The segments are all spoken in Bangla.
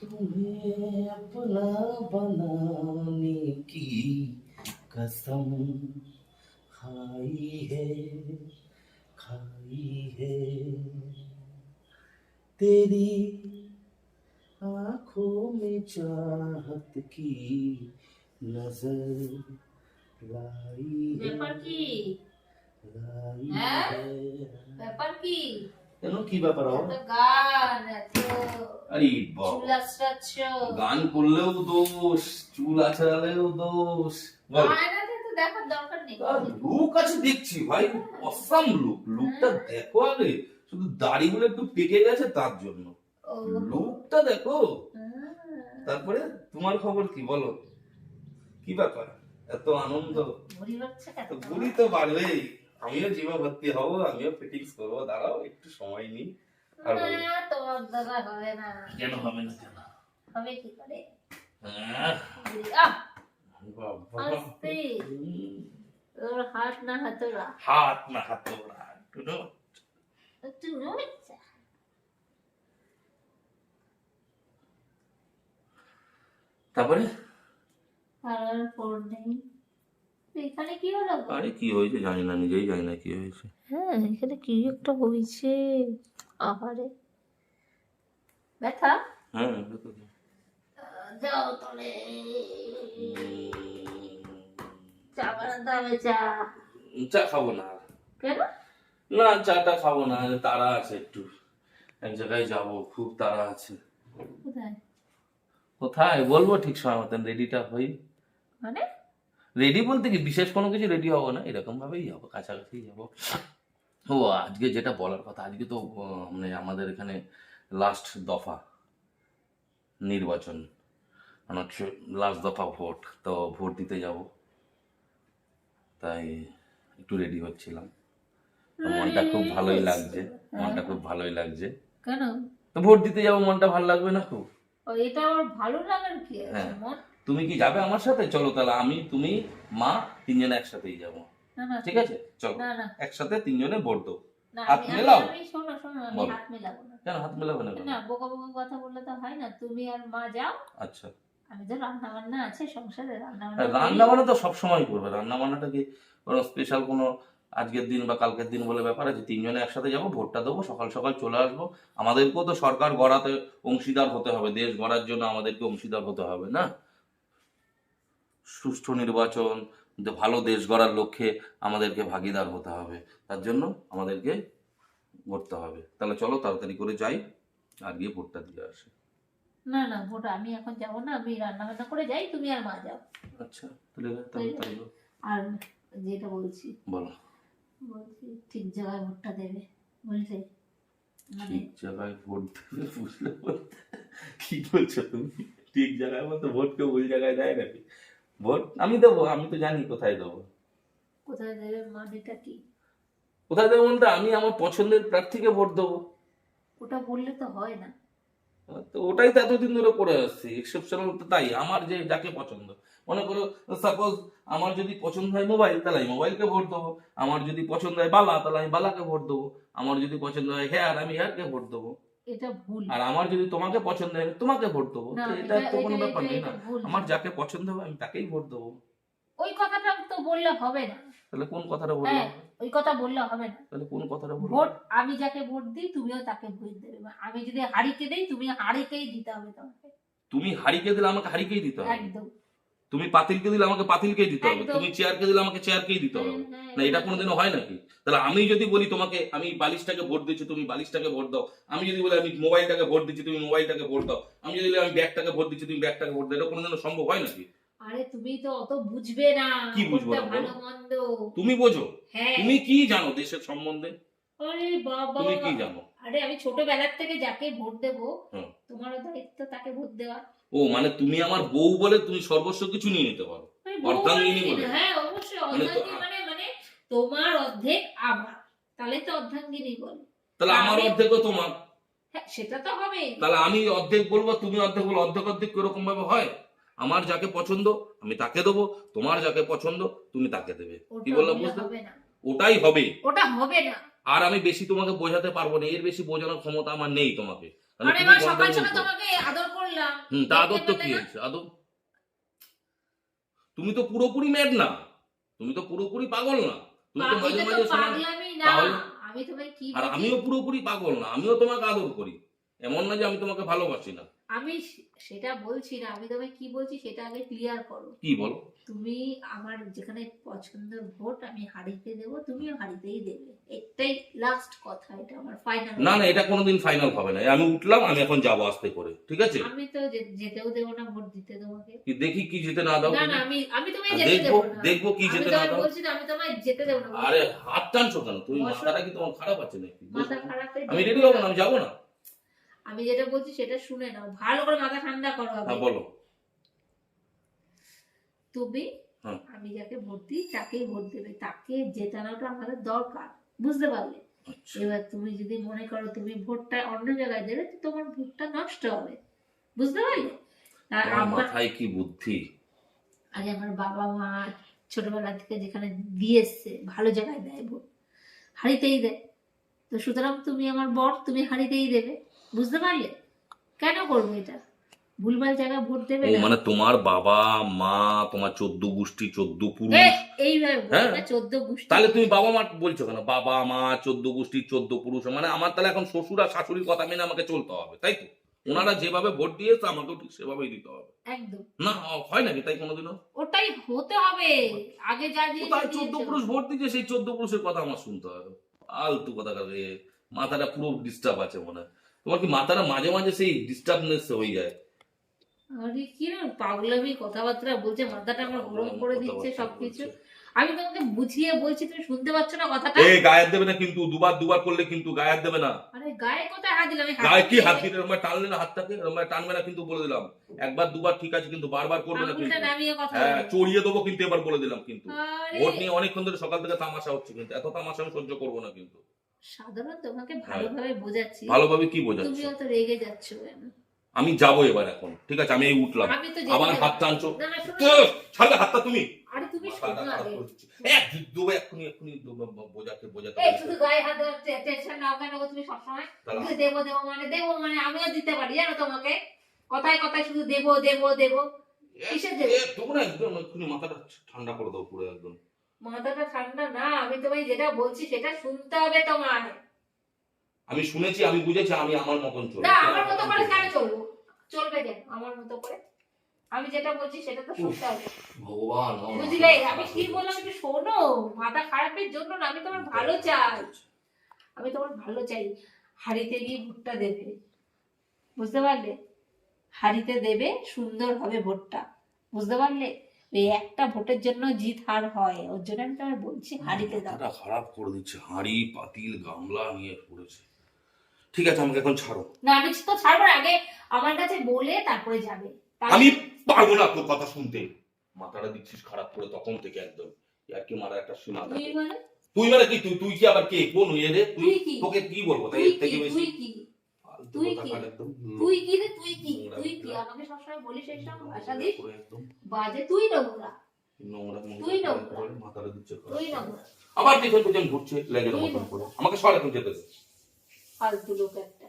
तुम्हें अपना बनाने की कसम खाई है खाई है। तेरी आँखों में चाहत की नज़र लाई है, लाई है। पेपर की? কেন কি ব্যাপার গান আরে গান করলেও দোষ চুল আছড়ালেও দোষ। দেখার দরকার নেই। লুক আছে দেখছি ভাই অসাম লুক লুকটা দেখো আগে। শুধু দাড়িগুলো একটু পেকে গেছে তার জন্য। লুকটা দেখো। তারপরে তোমার খবর কি বলো? কি ব্যাপার? এত আনন্দ। বুড়ি তো বাড়বেই। আমিও জীবা ভর্তি হব আমিও ফিটিংস করব দাঁড়াও একটু সময় নিই। আর তোমার দ্বারা হবে না। কেন হবে না কেন হবে কি করে? হাত না হাতরা হাত না একটু নড়ছে তারপরে? আর নেই। এখানে কি হলো আরে কি হয়েছে জানি না নিজেই জানি না কি হয়েছে। হ্যাঁ এখানে কি একটা হয়েছে? আহারে। ব্যথা? হ্যাঁ যাও তলে। চা বানাতে হবে চা। চা খাব না। কেন? না চাটা খাব না তারা আছে একটু। এক জায়গায় যাব খুব তারা আছে। কোথায়? কোথায়? বলব ঠিক সময় মতন রেডিটা হই। মানে? রেডি বলতে কি? বিশেষ কোনো কিছু রেডি হব না। এরকম ভাবেই যাব কাছাকাছি যাব ও আজকে যেটা বলার কথা আজকে তো মানে আমাদের এখানে লাস্ট দফা নির্বাচন। মানে হচ্ছে লাস্ট দফা ভোট তো ভোট দিতে যাব। তাই একটু রেডি হচ্ছিলাম। মনটা খুব ভালোই লাগছে মনটা খুব ভালোই লাগছে। কেন? তো ভোট দিতে যাব মনটা ভালো লাগবে না খুব? ও এটা আমার ভালো লাগার কি আছে? হ্যাঁ। মন তুমি কি যাবে আমার সাথে? চলো তাহলে আমি তুমি মা তিনজনে একসাথেই যাব। ঠিক আছে? চলো। একসাথে তিনজনে ভোট দেবো। হাত মেলাও? আমি আমি শোনো শোনো আমি হাত মেলাবো না। কেন হাত মেলাবে না না বোকা বোকা কথা বললে তো হয় না। তুমি আর মা যাও। আচ্ছা। আমি তো রান্না বান্না আছে সংসারে রান্না রান্না বান্না তো সবসময় করবে। রান্না বান্নাটা কি কোনো স্পেশাল কোনো আজকের দিন বা কালকের দিন বলে ব্যাপার আছে? তিনজনে একসাথে যাব ভোটটা দেবো সকাল সকাল চলে আসব। আমাদেরকেও তো সরকার গড়াতে অংশীদার হতে হবে। দেশ গড়ার জন্য আমাদেরকে অংশীদার হতে হবে না? সুষ্ঠু নির্বাচন ভালো দেশ গড়ার লক্ষ্যে আমাদেরকে ভাগিদার হতে হবে। তার জন্য আমাদেরকে করতে হবে। তাহলে চলো তাড়াতাড়ি করে যাই আর গিয়ে ভোটটা দিয়ে আসি। না না ভোট আমি এখন যাব না আমি রান্না বান্না করে যাই তুমি আর মা যাও। আচ্ছা তাহলে তাহলে তাই আর যেটা বলছি বলো। বলছি ঠিক জায়গায় ভোটটা দেবে বুঝলে? মানে ঠিক জায়গায় ভোট দেবে বুঝলে বলতে? কি বলছো তুমি? ঠিক জায়গায় বলতে ভোট কেউ ভুল জায়গায় দেয় নাকি? ভোট? আমি দেবো আমি তো জানি কোথায় দেবো। কোথায় দেবে মানেটা কি? কোথায় দেবো বলতে আমি আমার পছন্দের প্রার্থীকে ভোট দেবো। ওটা বললে তো হয় না। তো ওটাই তো এতদিন ধরে করে আসছি এক্সেপশনাল তো তাই আমার যে যাকে পছন্দ। মনে করো সাপোজ আমার যদি পছন্দ হয় মোবাইল তাহলে আমি মোবাইলকে ভোট দেবো। আমার যদি পছন্দ হয় বালা তাহলে আমি বালাকে ভোট দেবো। আমার যদি পছন্দ হয় হেয়ার আমি হেয়ারকে ভোট দেবো। এটা ভুল। আর আমার যদি তোমাকে পছন্দ হয় তোমাকে ভোট দেবো। এটা তো কোনো ব্যাপার নেই না। আমার যাকে পছন্দ হবে আমি তাকেই ভোট দেবো। ওই কথাটা তো বললে হবে না। তাহলে কোন কথাটা বলব হ্যাঁ ওই কথা বললে হবে না। তাহলে কোন কথাটা বলব ভোট আমি যাকে ভোট দিই তুমিও তাকে ভোট দেবে। আমি যদি হারিকে দিই তুমি হারিকেই দিতে হবে তোমাকে। তুমি হারিকে দিলে আমাকে হারিকেই দিতে হবে। একদম। তুমি পাতিলকে দিলে আমাকে পাতিলকেই দিতে হবে। তুমি চেয়ারকে দিলে আমাকে চেয়ারকেই দিতে হবে। হ্যাঁ, হ্যাঁ, না এটা কোনোদিনও হয় নাকি? তাহলে আমি যদি বলি তোমাকে আমি বালিশটাকে ভোট দিচ্ছি তুমি বালিশটাকে ভোট দাও। আমি যদি বলি আমি মোবাইলটাকে ভোট দিচ্ছি তুমি মোবাইলটাকে ভোট দাও। আমি যদি বলি আমি ব্যাগটাকে ভোট দিচ্ছি তুমি ব্যাগটাকে ভোট দাও। এটা কোনোদিনও সম্ভব হয় নাকি? আরে তুমি তো অত বুঝবে না। কি বুঝব তুমি বোঝো। হ্যাঁ। তুমি কি জানো দেশের সম্বন্ধে? আরে বাবা। তুমি কি জানো? আরে আমি ছোটবেলার থেকে যাকে ভোট দেব হুম। তোমারও দায়িত্ব তাকে ভোট দেওয়া ও মানে তুমি আমার বউ বলে তুমি সর্বস্ব কিছু নিয়ে নিতে পারো। অর্ধাঙ্গিনী বলে? হ্যাঁ অবশ্যই মানে অর্ধাঙ্গিনী মানে মানে তোমার অর্ধেক আমার। তাহলে তো অর্ধাঙ্গিনী বল। তাহলে আমার অর্ধেকও তোমার। হ্যাঁ সেটা তো হবে তাহলে আমি অর্ধেক বলব তুমি অর্ধেক বলো অর্ধেক অর্ধেক এরকম ভাবে হয়? আমার যাকে পছন্দ আমি তাকে দেবো। তোমার যাকে পছন্দ তুমি তাকে দেবে। কি বললাম বুঝতে ওটাই হবে। ওটা হবে না। আর আমি বেশি তোমাকে বোঝাতে পারব না। এর বেশি বোঝানোর ক্ষমতা আমার নেই তোমাকে। তুমি সকাল সকাল তোমাকে আদর করলাম। হুম তা আদর তো কি পেলে আদর? তুমি তো পুরোপুরি ম্যাড না। তুমি তো পুরোপুরি পাগল না। তুমি তো মাঝে মাঝে আর আমিও পুরোপুরি পাগল না। আমিও তোমাকে আদর করি। এমন না যে আমি তোমাকে ভালোবাসি না। আমি সেটা বলছি না আমি তোমায় কি বলছি সেটা আগে ক্লিয়ার করো। কি বলো? তুমি আমার যেখানে পছন্দের ভোট আমি হারিতে দেব তুমিও হারিতেই দেবে। এটাই লাস্ট কথা এটা আমার ফাইনাল না না এটা কোনোদিন ফাইনাল হবে না। আমি উঠলাম আমি এখন যাব আস্তে করে ঠিক আছে? আমি তো যেতেও দেবো না ভোট দিতে তোমাকে। কি দেখি কি যেতে না দাও না না আমি আমি তোমায় যেতে দেবো না। দেখব কি যেতে না দাও। বলছি না আমি তোমায় যেতে দেবো না আরে হাত টানছো কেন? তুমি মাথাটা কি তোমার খারাপ আছে নাকি? মাথা খারাপ আমি রেডি হব না। আমি যাব না? আমি যেটা বলছি সেটা শুনে নাও। ভালো করে মাথা ঠান্ডা করো আগে। হ্যাঁ বলো। তুমি হ্যাঁ। আমি যাকে ভোট দিই তাকেই ভোট দেবে। তাকে জেতানোটা আমাদের দরকার। বুঝতে পারলে? আচ্ছা। এবার তুমি যদি মনে করো তুমি ভোটটা অন্য জায়গায় দেবে তো তোমার ভোটটা নষ্ট হবে। বুঝতে পারলে? আর মাথায় কি বুদ্ধি? আরে আমার বাবা মা ছোটবেলা থেকে যেখানে দিয়ে এসছে ভালো জায়গায় দেয় ভোট। হারিতেই দেয়। তো সুতরাং তুমি আমার বর তুমি হারিতেই দেবে। বুঝতে পারলে? কেন করবে এটা? ভুলভাল জায়গায় ভোট দেবে ও মানে তোমার বাবা মা তোমার চোদ্দ গোষ্ঠী চোদ্দ পুরুষ। এইভাবে হ্যাঁ। চোদ্দ গোষ্ঠী। তাহলে তুমি বাবা মা বলছো কেন? বাবা মা চোদ্দ গোষ্ঠী চোদ্দ পুরুষ মানে আমার তাহলে এখন শ্বশুর আর শাশুড়ির কথা মেনে আমাকে চলতে হবে তাই তো? ওনারা যেভাবে ভোট দিয়েছে আমাকেও ঠিক সেভাবেই দিতে হবে। একদম। না হয় নাকি তাই কোনোদিনও? ওটাই হতে হবে। আগে যা দিয়ে কোথায় চোদ্দ পুরুষ ভোট দিচ্ছে সেই চোদ্দ পুরুষের কথা আমার শুনতে হবে। আলতু কথা কাজে মাথাটা পুরো ডিস্টার্ব আছে মনে হয়। তোমার কি মাথাটা মাঝে মাঝে সেই ডিস্টার্বনেস হয়ে যায়? আরে কি না পাগলামি কথাবার্তা বলছে মাথাটা আমার গরম করে দিচ্ছে সবকিছু। আমি তোমাকে বুঝিয়ে বলছি তুমি শুনতে পাচ্ছ না কথাটা? এ গায়ের দেবে না কিন্তু দুবার দুবার করলে কিন্তু গায়ের দেবে না। আরে গায়ে কোথায় হাত দিলাম? গায়ে কি হাত দিলে এরকম টানলে না হাতটাকে? এরকম টানবে না কিন্তু বলে দিলাম। একবার দুবার ঠিক আছে কিন্তু বারবার করবে না কিন্তু। হ্যাঁ চড়িয়ে দেবো কিন্তু এবার বলে দিলাম কিন্তু। ভোট নিয়ে অনেকক্ষণ ধরে সকাল থেকে তামাশা হচ্ছে কিন্তু। এত তামাশা আমি সহ্য করব না কিন্তু। সাধারণ তোমাকে ভালোভাবে বোঝাচ্ছি। ভালোভাবে কি বোঝাচ্ছ? তুমিও তো রেগে যাচ্ছ কেন? আমি যাব এবার এখন ঠিক আছে? আমি এই উঠলাম। আবার হাত টানছো ছাড়লে হাতটা তুমি। আরে তুমি। এক এক্ষুনি এক্ষুনি বোঝাতে বোঝাতে এই শুধু গায়ে হাত টেনশন নাও কেন তুমি সবসময় দেবো দেবো মানে দেবো মানে আমিও দিতে পারি জানো তোমাকে? কথায় কথায় শুধু দেবো দেবো দেবো। কিসের দেবো? একদম এক্ষুনি মাথাটা ঠান্ডা করে দাও পুরো একদম। মাথাটা ঠান্ডা না আমি তোমায় যেটা বলছি সেটা শুনতে হবে তোমার আমি শুনেছি আমি বুঝেছি আমি আমার মতন চলবো। না আমার মতো করে কেন চলবো? চলবে কেন? আমার মতো করে? আমি যেটা বলছি সেটা তো শুনতে হবে। ভগবান বুঝলে? আমি কি বললাম। একটু শোনো মাথা খারাপের জন্য না আমি তোমার ভালো চাই। আমি তোমার ভালো চাই। হাড়িতে গিয়ে ভুট্টা দেবে। বুঝতে পারলে? হাড়িতে দেবে সুন্দর হবে ভোটটা। বুঝতে পারলে? এই একটা ভোটের জন্য জিত হার হয় ওর জন্য আমি তোমার বলছি হাড়িতে দাও। খারাপ করে দিচ্ছে হাঁড়ি পাতিল গামলা নিয়ে পড়েছে। ঠিক আছে আমাকে এখন ছাড়ো। না আমি তো আগে আমার কাছে বলে তারপরে যাবে। আমি পারব না তোর কথা শুনতে। মাথাটা দিচ্ছিস খারাপ করে তখন থেকে একদম। আর কি মারা একটা সীমা তুই মানে তুই মানে কি তুই তুই কি আবার কে? কোন ইয়ে রে? তুই তোকে কি বলব? তাই থেকে বেশি তুই কি? তুই কি? রে? তুই কি? তুই কি? আমাকে সবসময় বলিস দিস? বাজে। তুই নোংরা। নোংরা নোংরা তুই নোংরা। করে মাথাটা দিচ্ছে খারাপ তুই নোংরা। আবার পেছন পেছন ঘুরছে লেগের মতন করে। আমাকে সর এখন যেতে ফালতু লোক একটা।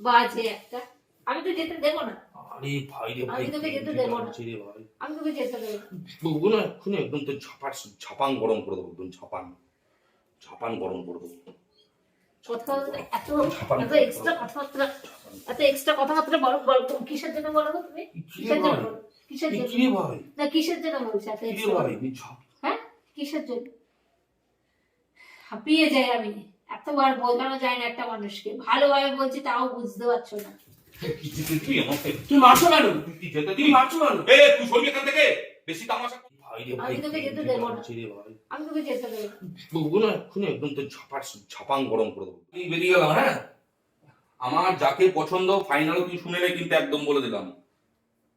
বাজে একটা। আমি তো যেতে দেবো না। আরে ভাই রে আমি ভাই তোকে যেতে দেবো না। রে ভাই। আমি তোকে যেতে দেবো বলব না এক্ষুনি একদম তো ঝাপান গরম করে দেবো একদম ঝাপান। ঝাপান গরম করে দেবো। কথাবার্তা এত এত এক্সট্রা কথাবার্তা এত এক্সট্রা কথাবার্তা বলো বলো কিসের জন্য বলো তুমি? কিসের জন্য কিসের জন্য? না কিসের জন্য বলছি এত কি রে extra? ভাই এই ঝাপ। হ্যাঁ? কিসের জন্য? হাঁপিয়ে যাই আমি। এতবার বোঝানো যায় না একটা মানুষকে। ভালোভাবে বলছি তাও বুঝতে পারছ না। তুই আমাকে তুই মারছো কেন? তুই মারছো কেন? এ তুই সরবি এখান থেকে? বেশি তামাশা ভাই রে ভাই আমি তোকে যেতে দেবো না। বাজছে রে ভাই। আমি তোকে যেতে দেবো না। বলব না এক্ষুনি একদম তো ঝাপার ঝাপান গরম করে দেবো। এই বেরিয়ে গেলাম হ্যাঁ? আমার যাকে পছন্দ ফাইনাল তুই শুনে নে কিন্তু একদম বলে দিলাম।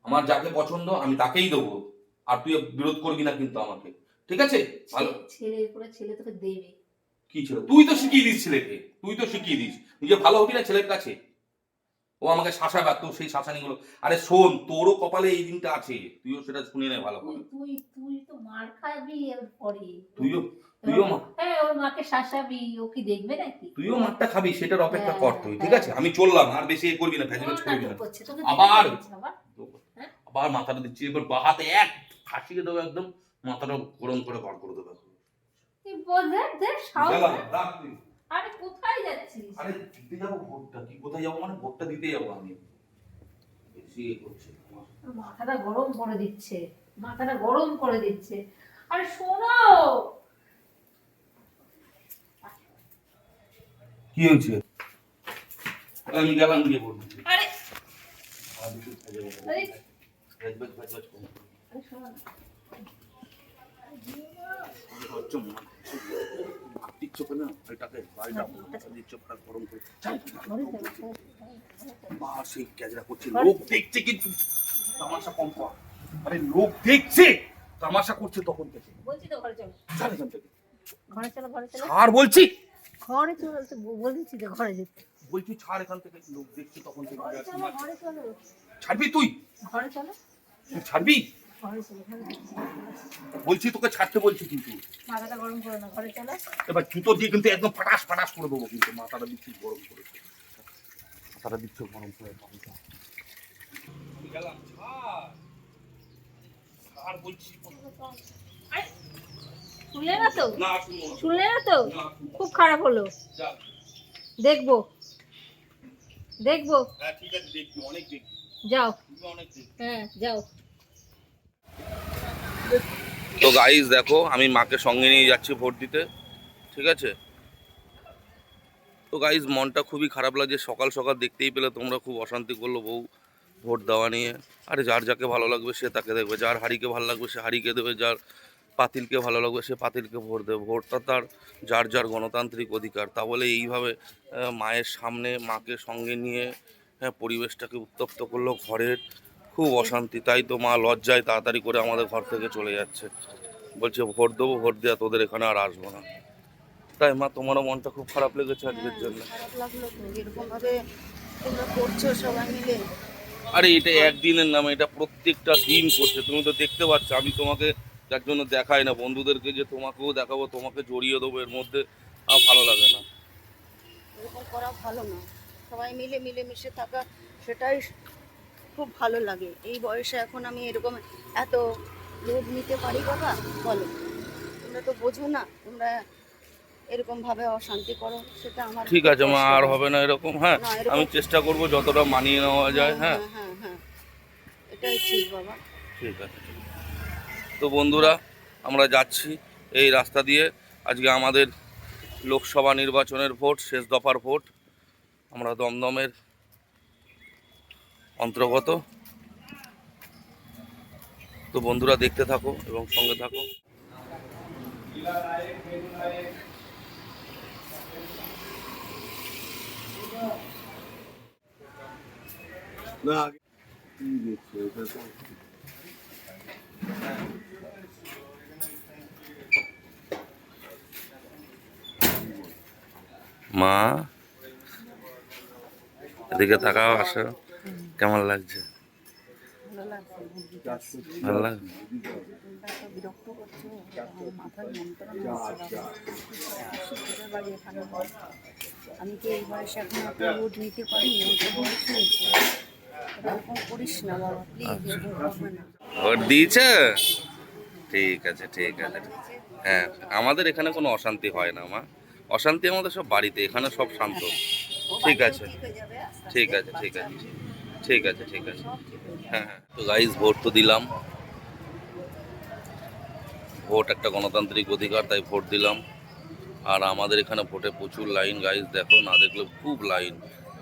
আমার যাকে পছন্দ আমি তাকেই দেবো। আর তুই বিরোধ করবি না কিন্তু আমাকে। ঠিক আছে? ভালো? ছে- ছেলের পরে ছেলে তোকে দেবে। কি ছিল? তুই তো শিখিয়ে দিস ছেলেকে। তুই তো শিখিয়ে দিস। নিজে ভালো হবি না ছেলের কাছে? ও আমাকে শাসাবে তোর সেই শাসানিগুলো আরে শোন তোরও কপালে এই দিনটা আছে তুইও সেটা শুনে নে ভালো করে তুই তুই তো মার খাবি পরে তুইও তুইও মা হ্যাঁ ওর মাকে শাসাবি ও কি দেখবে নাকি তুইও মারটা খাবি সেটার অপেক্ষা হ্যাঁ, কর তুই ঠিক হ্যাঁ। আছে আমি চললাম আর বেশি এ করবি না ভ্যাজিমেজ করবি না আবার? হ্যাঁ? আবার মাথাটা দিচ্ছি এবার বাহাতে এক ফাঁসিয়ে দেবো একদম মাথাটা গরম করে বার করে দেবো তুই বল, দেখ। রাখ তুই। আরে কোথায় যাচ্ছিস? আরে দিতে যাব ভোটটা কি কোথায় যাব মানে ভোটটা দিতে যাব আমি। বেশি এ করছে আমার। মাথাটা গরম করে দিচ্ছে মাথাটা গরম করে দিচ্ছে। আরে শোনো! কি হয়েছে? আমি গেলাম গিয়ে দিতে। আরে! আর আরে! শোনো না। দিচ্ছ কেন? এটাকে বাড়িটা দিচ্ছ গরম করে। সেই ক্যাজরা করছে। লোক দেখছে কিন্তু তামাশা কম কর আরে লোক দেখছে তামাশা করছে তখন থেকে। বলছি তো ঘরে চলো। ছাড় এখান থেকে ঘরে চলো ঘরে চলো। ছাড় বলছি। ঘরে চলো বলেছি তো ঘরে যেতে। বলছি ছাড় এখান থেকে। লোক দেখছে তখন থেকে। ছাড়বি তুই? ঘরে চলো। ছাড়বি। বলছি তোকে ছাড়তে বলছি কিন্তু। মাথাটা গরম করো না ঘরে চলো। এবার জুতো দিয়ে কিন্তু একদম ফাটাস ফাটাস করে দেবো কিন্তু মাথাটা দিচ্ছি গরম করে মাথাটা দিচ্ছ গরম করে গেলাম ছাড় ছাড় বলছি শুনলে না তো? না শুনব না। শুনলে না তো? খুব খারাপ হলো। দেখব। দেখব। হ্যাঁ যাও। অনেক হ্যাঁ যাও। তো গাইজ দেখো, আমি মাকে সঙ্গে নিয়ে যাচ্ছি ভোট দিতে, ঠিক আছে? তো গাইজ মনটা খুবই খারাপ লাগছে, সকাল সকাল দেখতেই পেলে তোমরা খুব অশান্তি করল বউ ভোট দেওয়া নিয়ে। আরে যার যাকে ভালো লাগবে সে তাকে দেখবে, যার হাড়িকে ভালো লাগবে সে হাড়িকে দেবে, যার পাতিলকে ভালো লাগবে সে পাতিলকে ভোট দেবে। ভোটটা তার, যার যার গণতান্ত্রিক অধিকার। তা বলে এইভাবে মায়ের সামনে মাকে সঙ্গে নিয়ে হ্যাঁ পরিবেশটাকে উত্তপ্ত করল, ঘরের খুব অশান্তি তাই তো মা লজ্জায় তাড়াতাড়ি করে আমাদের ঘর থেকে চলে যাচ্ছে। বলছে ভোট দেবো ভোট দেওয়া তোদের এখানে আর আসব না। তাই মা তোমারও মনটা খুব খারাপ লেগেছে আজকের জন্য। আরে এটা একদিনের নামে এটা প্রত্যেকটা দিন করছে। তুমি তো দেখতে পাচ্ছ আমি তোমাকে যার জন্য দেখাই না। বন্ধুদেরকে যে তোমাকেও দেখাবো তোমাকে জড়িয়ে দেবো এর মধ্যে আর ভালো লাগে না। এরকম করা ভালো না। সবাই মিলে মিলেমিশে থাকা সেটাই খুব ভালো লাগে। এই বয়সে এখন আমি এরকম এত লোভ নিতে পারি বাবা? বলো। তোমরা তো বোঝো না তোমরা এরকম ভাবে অশান্তি করো সেটা আমার ঠিক আছে মা আর হবে না এরকম হ্যাঁ আমি চেষ্টা করব যতটা মানিয়ে নেওয়া যায় হ্যাঁ। হ্যাঁ হ্যাঁ এটাই ঠিক বাবা। ঠিক আছে। তো বন্ধুরা আমরা যাচ্ছি এই রাস্তা দিয়ে। আজকে আমাদের লোকসভা নির্বাচনের ভোট শেষ দফার ভোট। আমরা দমদমের অন্তর্গত। তো বন্ধুরা দেখতে থাকো এবং সঙ্গে থাকো। মা এদিকে তাকাও আসো। কেমন লাগছে? ভালো লাগছে তো এই বয়সে এখন নিতে পারি? ভোট দিয়েছে? ঠিক আছে ঠিক আছে। হ্যাঁ আমাদের এখানে কোনো অশান্তি হয় না মা। অশান্তি আমাদের সব বাড়িতে এখানে সব শান্ত। ঠিক আছে। ঠিক আছে ঠিক আছে। ঠিক আছে ঠিক আছে। হ্যাঁ হ্যাঁ। তো গাইজ ভোট তো দিলাম। ভোট একটা গণতান্ত্রিক অধিকার, তাই ভোট দিলাম। আর আমাদের এখানে ভোটে প্রচুর লাইন গাইজ দেখো, না দেখলে খুব লাইন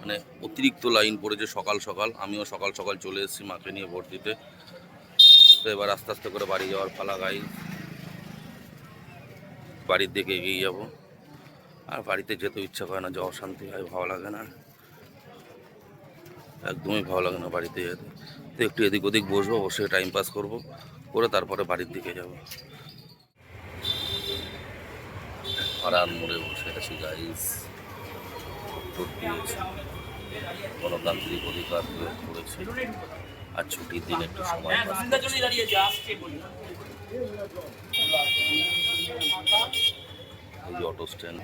মানে অতিরিক্ত লাইন পড়েছে সকাল সকাল। আমিও সকাল সকাল চলে এসেছি মাকে নিয়ে ভোট দিতে। তো এবার আস্তে আস্তে করে বাড়ি যাওয়ার পালা গাইজ বাড়ির দিকে এগিয়ে যাব। আর বাড়িতে যেতে ইচ্ছা করে না যে অশান্তি হয় ভালো লাগে না। একদমই ভালো লাগে না বাড়িতে যেতে। তো একটু এদিক ওদিক বসবো, অবশ্যই টাইম পাস করব, করে তারপরে বাড়ির দিকে যাব। হারান মোড়ে বসে আছি গাইস গণতান্ত্রিক অধিকার প্রয়োগ করেছি। আর ছুটির দিন একটু সময় এই অটো স্ট্যান্ড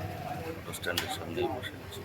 অটো স্ট্যান্ডের সঙ্গেই বসে আছি।